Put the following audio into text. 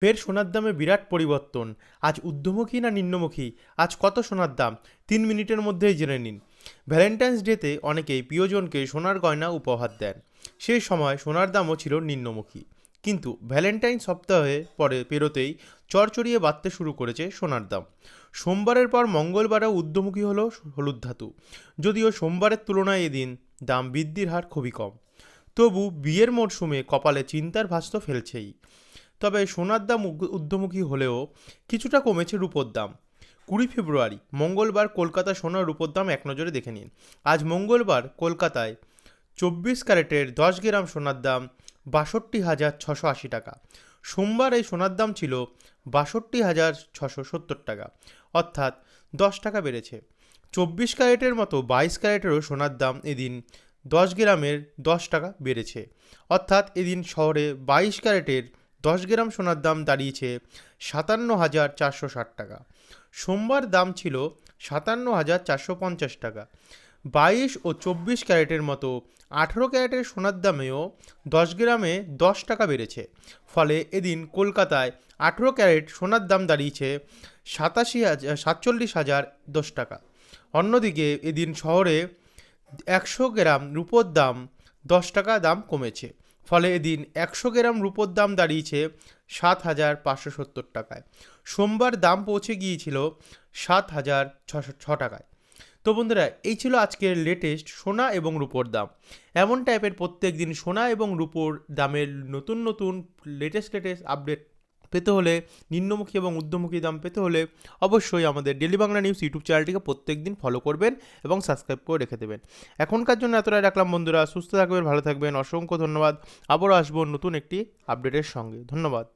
ফের সোনার দামে বিরাট পরিবর্তন। আজ ঊর্ধ্বমুখী না নিম্নমুখী? আজ কত সোনার দাম? তিন মিনিটের মধ্যেই জেনে নিন। ভ্যালেন্টাইন্স ডেতে অনেকেই প্রিয়জনকে সোনার গয়না উপহার দেন। সেই সময় সোনার দামও ছিল নিম্নমুখী। কিন্তু ভ্যালেন্টাইন সপ্তাহে পরে পেরোতেই চড়চড়িয়ে বাড়তে শুরু করেছে সোনার দাম। সোমবারের পর মঙ্গলবারও ঊর্ধ্বমুখী হলো হলুদ ধাতু। যদিও সোমবারের তুলনায় এদিন দাম বৃদ্ধির হার খুবই কম। তবু বিয়ের মরশুমে কপালে চিন্তার ভাঁজ তো ফেলছেই। তবে সোনার দাম ঊর্ধ্বমুখী হলেও কিছুটা কমেছে রূপোর দাম। কুড়ি ফেব্রুয়ারি, মঙ্গলবার কলকাতা সোনার রূপোর দাম এক নজরে দেখে নিন। আজ মঙ্গলবার কলকাতায় চব্বিশ ক্যারেটের দশ গ্রাম সোনার দাম বাষট্টি হাজার ছশো আশি টাকা। সোমবার এই সোনার দাম ছিল বাষট্টি হাজার ছশো সত্তর টাকা। অর্থাৎ দশ টাকা বেড়েছে। চব্বিশ ক্যারেটের মতো বাইশ ক্যারেটেরও সোনার দাম এদিন দশ গ্রামের দশ টাকা বেড়েছে। অর্থাৎ এদিন শহরে বাইশ ক্যারেটের দশ গ্রাম সোনার দাম দাঁড়িয়েছে সাতান্ন হাজার চারশো ষাট টাকা। সোমবার দাম ছিল সাতান্ন হাজার চারশো পঞ্চাশ টাকা। বাইশ ও চব্বিশ ক্যারেটের মতো আঠেরো ক্যারেটের সোনার দামেও দশ গ্রামে দশ টাকা বেড়েছে। ফলে এদিন কলকাতায় আঠেরো ক্যারেট সোনার দাম দাঁড়িয়েছে সাতাশি হাজার, সাতচল্লিশ হাজার দশ টাকা। অন্যদিকে এদিন শহরে একশো গ্রাম রূপোর দাম দশ টাকা দাম কমেছে। ফলে এদিন একশো গ্রাম রূপোর দাম দাঁড়িয়েছে সাত হাজার পাঁচশো সত্তর টাকায়। সোমবার দাম পৌঁছে গিয়েছিল সাত হাজার ছশো ছ টাকায়। তো বন্ধুরা, এই ছিল আজকের লেটেস্ট সোনা এবং রূপোর দাম। এমন টাইপের প্রত্যেক দিন সোনা এবং রূপোর দামের নতুন নতুন লেটেস্ট লেটেস্ট আপডেট পেতে হলে নিম্নমুখী এবং ঊর্ধ্বমুখী দাম পেতে হলে অবশ্যই আমাদের ডেলি বাংলা নিউজ ইউটিউব চ্যানেলটিকে প্রত্যেক দিন ফলো করবেন এবং সাবস্ক্রাইব করে রেখে দেবেন। এখনকার জন্য এতটাই রাখলাম বন্ধুরা, সুস্থ থাকবেন, ভালো থাকবেন, অসংখ্য ধন্যবাদ। আবারও আসব নতুন একটি আপডেটের সঙ্গে। ধন্যবাদ।